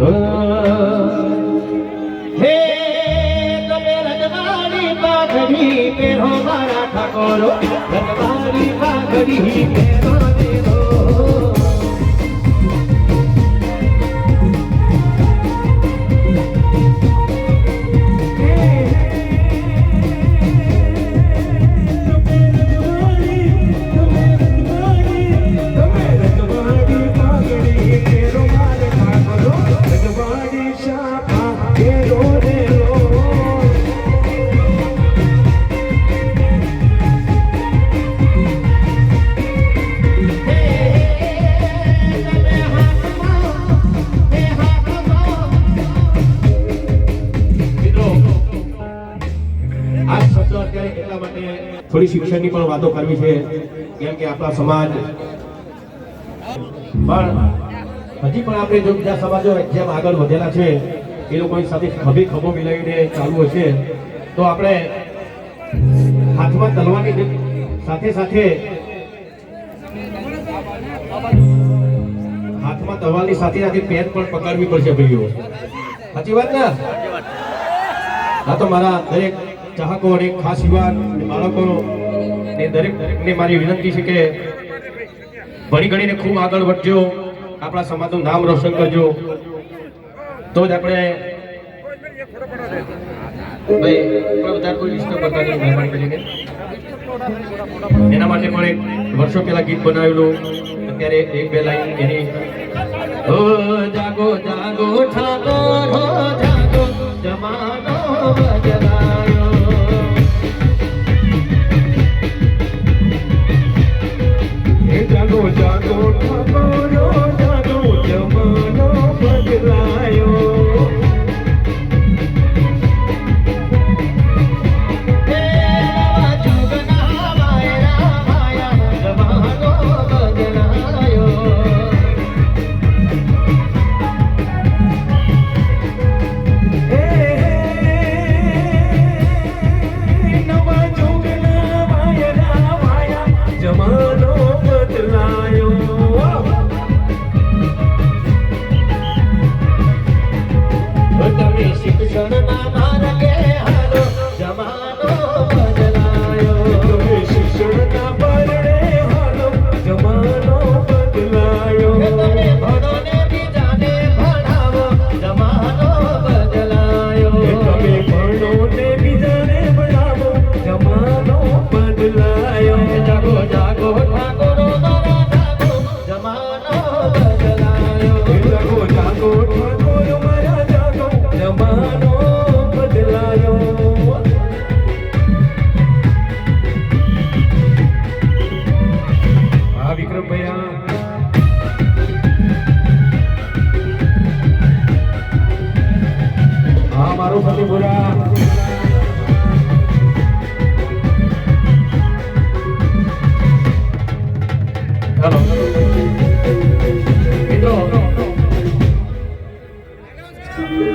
હે તમે રજવાડી પાઘડી પહેરો થોડી શિક્ષણની પણ વાતો કરવી છે કેમ કે આપણા સમાજ. પણ હજી પણ આપણે જો બીજા સમાજો જેમ આગળ વધેલા છે એ લોકોની સાથે ખભે ખભો મિલાવીને ચાલુ હશે તો આપણે હાથમાં તલવાની સાથે સાથે હાથમાં તલવાની સાથે સાથે પેન પણ પકડવી પડશે ભાઈઓ. સાચી વાત ને? આ તો મારા દરેક ચાહકો અને ખાસ યુવાન બાળકો ને દરેક દરેકને મારી વિનંતી છે કે ભણી ગણીને ખૂબ આગળ વધજો, આપણા સમાજનું નામ રોશન કરજો. તો જ આપણે એના માટે પણ એક વર્ષો પહેલા ગીત બનાવેલું. અત્યારે એક બે લાઈન એની જાગો જાગો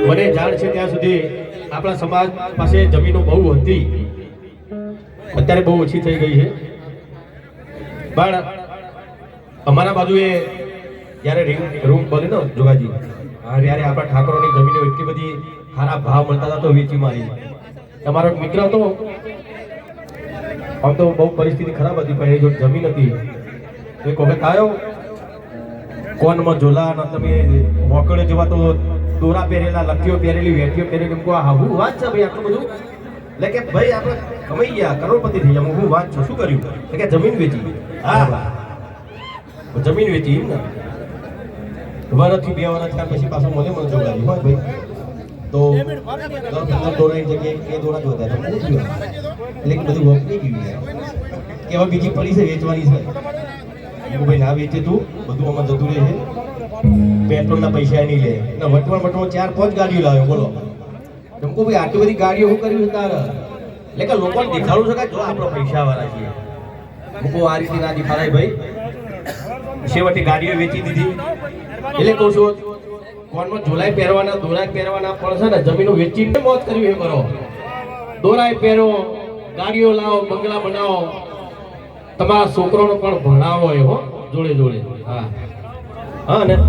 મને જાણ છે ત્યાં સુધી આપણા સમાજ પાસે જમીનો બહુ હતી. અત્યારે બહુ ઓછી થઈ ગઈ છે. પણ અમારા બાજુએ જ્યારે રૂમ બને ને જોગાજી ત્યારે આપણા ઠાકોરોની જમીનો એટલી બધી સારા ભાવ મળતા હતા તો વેચી મારી તમારો મિત્ર હતો, આમ તો બહુ પરિસ્થિતિ ખરાબ હતી, પણ એ જો જમીન હતી, તો એક વખત આવ્યો, કોનમાં ઝોલા ને તમે મોકળે જેવા તો દોરા પહેરેલા લખીઓ પહેરેલી, વેઠીઓ પહેરેલી, એમ આ હું વાત છે ભાઈ, આટલું બધું? એટલે કે, ભાઈ, આપણે કમાઈ ગયા, કરોડપતિ થઈ ગયા, હું વાત છું, શું કર્યું? એટલે કે, જમીન વેચી. હા. જમીન વેચી એમ ને વર્ષથી બે વર્ષ પછી પાછું મને મને જોડાયું હોય ભાઈ. તો હું થયું? એટલે કે બધું વર્ક નહીં ગયું કે હવે બીજી પડી છે, વેચવાની છે. હું ભાઈ, ના વેચે તું. બધું આમાં જતું રહે છે. પેટ્રોલના પૈસા નહીં લે. ને વટવણ વટવણ ચાર, પાંચ ગાડીઓ લાવ્યો બોલો. એમ ભાઈ, આટલી બધી ગાડીઓ શું કર્યું છે એટલે કે લોકોને દેખાડું છે કે જો આપણે પૈસા વાળા છીએ મૂકો આ રીતે ના દેખાડાય ભાઈ. છેવટે ગાડીઓ વેચી દીધી. એટલે કહું છું કોનમાં ઝોલાઈ પહેરવાના દોરાય પહેરવાના પણ છે ને જમીનો વેચીને મોત કરવી એ કરો? દોરાય પહેરો, ગાડીઓ લાવો, બંગલા બનાવો. તમારા છોકરાનો પણ ભણાવો એ હો, જોડે જોડે. હા. હા પછી